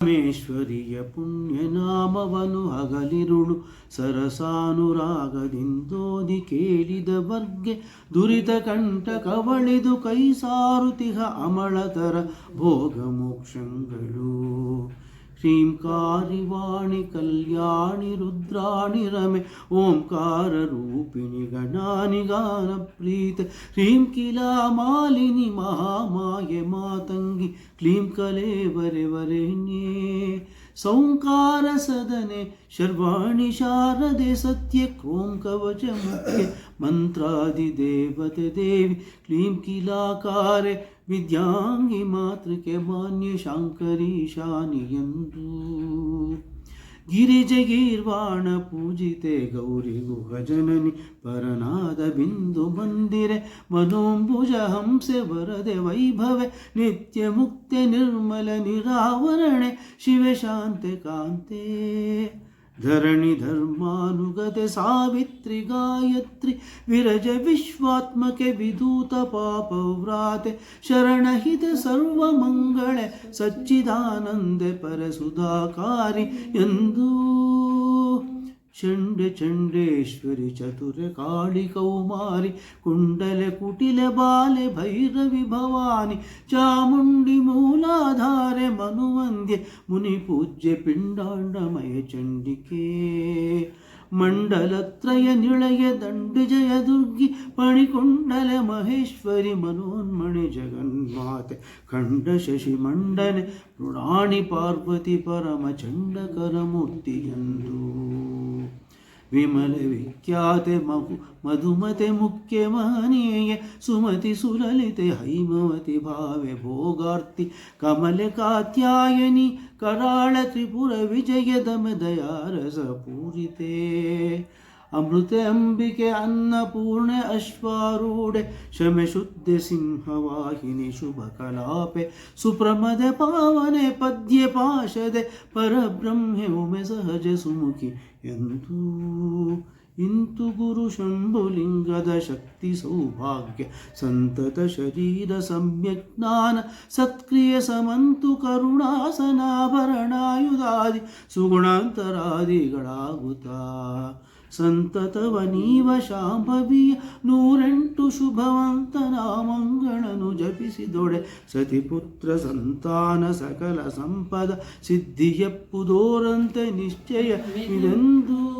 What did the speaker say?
ಪರಮೇಶ್ವರಿಯ ಪುಣ್ಯನಾಮವನು ಹಗಲಿರುಳು ಸರಸಾನುರಾಗದಿಂದೋದಿ ಕೇಳಿದ ಬರ್ಗೆ ದುರಿತ ಕಂಠ ಕವಳಿದು ಕೈ ಸಾರುತಿಹ ಅಮಳತರ ಭೋಗ ಮೋಕ್ಷಗಳು శ్రీంకారివాణి కళ్యాణి రుద్రాణి రమే ఓంకార రూపిణి గణాని గాన ప్రీత శ్రీం కిలా మాలిని మహామాయ మాతంగి క్లీం కలే వరే వరే सौङ्कारसदने शर्वाणि शारदे सत्य क्रों कवचमुख्ये मन्त्रादिदेवते देवि क्लीं किलाकारे मात्र के मान्य शाङ्करी शानियन्तु ಗಿರಿಜಗೀರ್ವಾಣ ಪೂಜಿತೆ. ಗೌರಿ ಗುಹಜನನಿ ಪರನಾದ ಬಿಂದು ಮಂದಿರೆ ಮನೋಂಬುಜ ಹಂಸೆ ವರದೆ ವೈಭವೆ. ನಿತ್ಯ ಮುಕ್ತೆ ನಿರ್ಮಲ ನಿರಾವರಣೆ. ಶಿವ ಶಾಂತೆ ಕಾಂತೆ. ಧರಣಿ ಧರ್ಮಾನುಗತೆ ಸಾವಿತ್ರಿ ಗಾಯತ್ರಿ ವಿರಜ ವಿಶ್ವಾತ್ಮಕೆ ವಿದೂತ ಪಾಪವ್ರಾತೆ ಶರಣಹಿತ ಸರ್ವಮಂಗಳೆ ಸಚ್ಚಿದಾನಂದೆ ಪರಸುಧಾಕಾರಿ ಎಂದು. ಚಂಡ ಚಂಡೇಶ್ವರಿ ಚತುರ ಕಾಳಿ ಕೌಮಾರಿ ಕುಂಡಲೆ ಕುಟಿಲೆ ಬಾಲೆ ಭೈರವಿ ಭವಾನಿ ಚಾಮುಂಡಿ ಮೂಲಾಧಾರೆ ಮನುವಂದ್ಯ ಮುನಿ ಪೂಜ್ಯ ಪಿಂಡಾಂಡಮಯ ಚಂಡಿಕೆ ಮಂಡಲತ್ರಯ ನಿಳಯ ದಂಡ ಜಯ ದುರ್ಗಿ ಪಣಿಕೊಂಡಲೆ ಮಹೇಶ್ವರಿ ಮನೋನ್ಮಣಿ ಜಗನ್ಮಾತೆ ಖಂಡ ಶಶಿ ಮಂಡನೆ ಮೃಣಾಣಿ ಪಾರ್ವತಿ ಪರಮ ಚಂಡಕರ ಮೂರ್ತಿಯಂದು വിമല വിഖ്യാതെ മഹു മധുമതെ മുഖ്യമാനീയ സുമതി സുലലിത ഹൈമവതി ഭാവെ ഭോഗാർത്തി കമല കാത്യായനി കരാള ത്രിപുര വിജയതമ ദയാരസ പൂരിതേ ಅಮೃತ ಅಂಬಿಕೆ ಅನ್ನಪೂರ್ಣೆ ಅಶ್ವಾರೂಢೆ ಶಮೆ ಶುದ್ಧ ಸಿಂಹವಾಹಿನಿ ಶುಭ ಕಲಾಪೆ ಸುಪ್ರಮದೆ ಪಾವನೆ ಪದ್ಯ ಪಾಶದೆ ಪರಬ್ರಹ್ಮೆ ಉಮೆ ಸಹಜ ಸುಮುಖಿ ಎಂದೂ. ಇಂತು ಗುರು ಶಂಭುಲಿಂಗದ ಶಕ್ತಿ ಸೌಭಾಗ್ಯ ಸಂತತ ಶರೀರ ಸಮ್ಯಕ್ ಜ್ಞಾನ ಸತ್ಕ್ರಿಯ ಸಮಂತು ಕರುಣಾಸನಾಭರಣಾಯುಧಾದಿ ಸುಗುಣಾಂತರಾದಿಗಳಾಗುತ್ತಾ. ಸಂತತವ ನೀವ ಶಾಂಭವಿಯ ನೂರೆಂಟು ಶುಭವಂತ ನಾಮಂಗಳನು ಜಪಿಸಿದೊಡೆ. ಸತಿಪುತ್ರ ಸಂತಾನ ಸಕಲ ಸಂಪದ ಸಿದ್ಧಿಯಪ್ಪುದೋರಂತೆ ನಿಶ್ಚಯ. ಇದೆಂದೂ